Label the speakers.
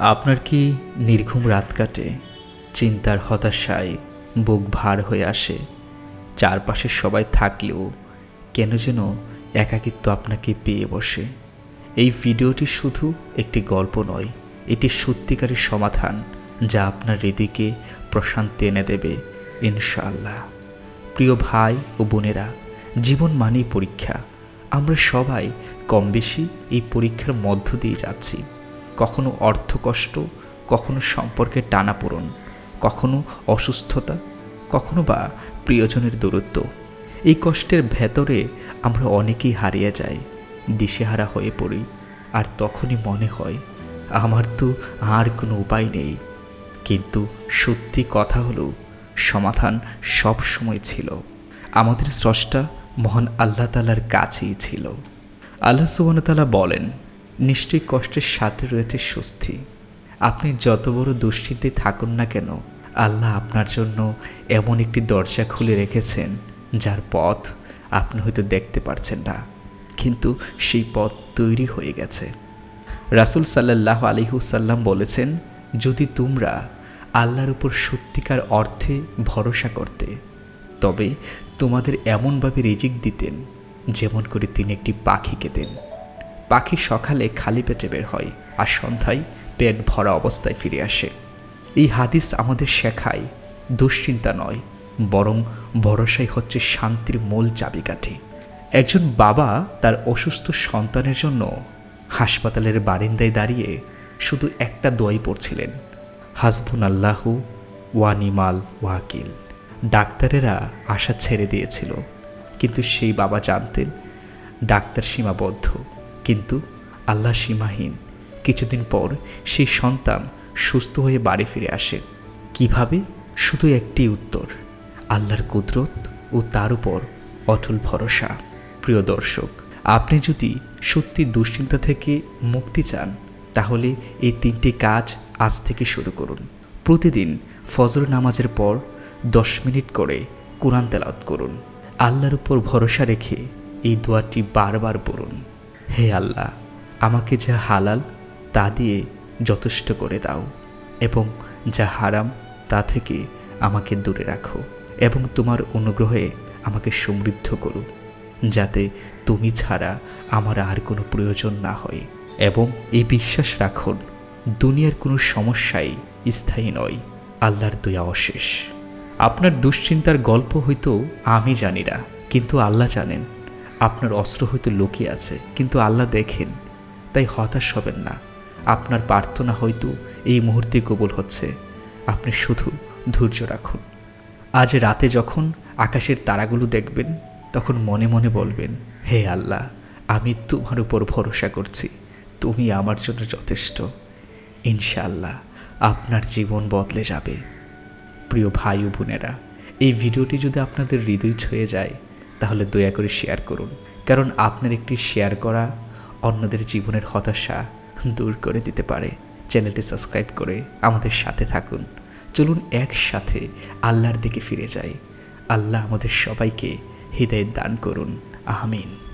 Speaker 1: আপনার কি নির্ঘুম রাত কাটে? চিন্তার হতাশায় বুক ভার হয়ে আসে। চারপাশে সবাই থাকলেও কেন যেন একাকিত্ব আপনাকে পেয়ে বসে। এই ভিডিওটি শুধু একটি গল্প নয়, এটি সত্যিকারের সমাধান যা আপনার হৃদয়কে প্রশান্তি এনে দেবে, ইনশাআল্লাহ। প্রিয় ভাই ও বোনেরা, জীবন মানেই পরীক্ষা। আমরা সবাই কম বেশি এই পরীক্ষার মধ্য দিয়ে যাচ্ছি। কখনো অর্থকষ্ট, কখনো সম্পর্কের টানাপোড়ন, কখনো অসুস্থতা, কখনো বা প্রিয়জনের দূরত্ব। এই কষ্টের ভেতরে আমরা অনেকেই হারিয়ে যাই, দিশেহারা হয়ে পড়ি, আর তখনই মনে হয়, আমার তো আর কোনো উপায় নেই। কিন্তু সত্যি কথা হলো, সমাধান সব সময় ছিল। আমাদের স্রষ্টা মহান আল্লাহ তালার কাছেই ছিল। আল্লাহ সুবনতালা বলেন নিশ্চয়ই কষ্টের সাথে রয়েছে স্বস্তি। আপনি যত বড় দুশ্চিন্তে থাকুন না কেন, আল্লাহ আপনার জন্য এমন একটি দরজা খুলে রেখেছেন, যার পথ আপনি হয়তো দেখতে পারছেন না। কিন্তু সেই পথ তৈরি হয়ে গেছে। রাসুল সাল্লাহ আলিহুসাল্লাম বলেছেন, যদি তোমরা আল্লাহর উপর সত্যিকার অর্থে ভরসা করতে, তবে তোমাদের এমনভাবে রিজিক দিতেন, যেমন করে তিনি একটি পাখিকে দেন পাখি সকালে খালি পেটে বের হয় আর সন্ধ্যায় পেট ভরা অবস্থায় ফিরে আসে। এই হাদিস আমাদের শেখায়, দুশ্চিন্তা নয়, বরং ভরসাই হচ্ছে শান্তির মূল চাবিকাঠি। একজন বাবা তার অসুস্থ সন্তানের জন্য হাসপাতালের বারিন্দায় দাঁড়িয়ে শুধু একটা দোয়াই পড়ছিলেন হাসবুন আল্লাহু ওয়ানিমাল ওয়াকিল। ডাক্তারেরা আশা ছেড়ে দিয়েছিল, কিন্তু সেই বাবা জানতেন, ডাক্তার সীমাবদ্ধ। কিন্তু আল্লাহ সীমাহীন। কিছুদিন পর সেই সন্তান সুস্থ হয়ে বাড়ি ফিরে আসে। কীভাবে? শুধু একটি উত্তর, আল্লাহর কুদরত ও তার উপর অটল ভরসা। প্রিয় দর্শক, আপনি যদি সত্যি দুশ্চিন্তা থেকে মুক্তি চান, তাহলে এই তিনটি কাজ আজ থেকে শুরু করুন। প্রতিদিন ফজর নামাজের পর দশ মিনিট করে কোরআন তেলাওয়াত করুন। আল্লাহর উপর ভরসা রেখে এই দোয়াটি বারবার পড়ুন। হে আল্লাহ, আমাকে যা হালাল তা দিয়ে যথেষ্ট করে দাও এবং যা হারাম তা থেকে আমাকে দূরে রাখো এবং তোমার অনুগ্রহে আমাকে সমৃদ্ধ করো, যাতে তুমি ছাড়া আমার আর কোনো প্রয়োজন না হয়। এবং এই বিশ্বাস রাখুন, দুনিয়ার কোনো সমস্যাই স্থায়ী নয়, আল্লাহর দয়া অশেষ। আপনার দুশ্চিন্তার গল্প হয়তো আমি জানি না, কিন্তু আল্লাহ জানেন আপনার অস্ত্র হয়তো লুকিয়ে আছে, কিন্তু আল্লাহ দেখেন, তাই হতাশ হবেন না। আপনার প্রার্থনা হয়তো এই মুহূর্তে কবুল হচ্ছে। আপনি শুধু ধৈর্য রাখুন। আজ রাতে যখন আকাশের তারাগুলো দেখবেন, তখন মনে মনে বলবেন, হে আল্লাহ, আমি তোমার উপর ভরসা করছি। তুমি আমার জন্য যথেষ্ট। ইনশাআল্লাহ, আপনার জীবন বদলে যাবে। প্রিয় ভাই ও বোনেরা, এই ভিডিওটি যদি আপনাদের হৃদয় ছুঁয়ে যায় তাহলে দয়া করে শেয়ার করুন। কারণ আপনার একটি শেয়ার করা অন্যদের জীবনের হতাশা দূর করে দিতে পারে। চ্যানেলটি সাবস্ক্রাইব করে আমাদের সাথে থাকুন। চলুন একসাথে আল্লাহর দিকে ফিরে যাই। আল্লাহ আমাদের সবাইকে হৃদয় দান করুন। আমিন।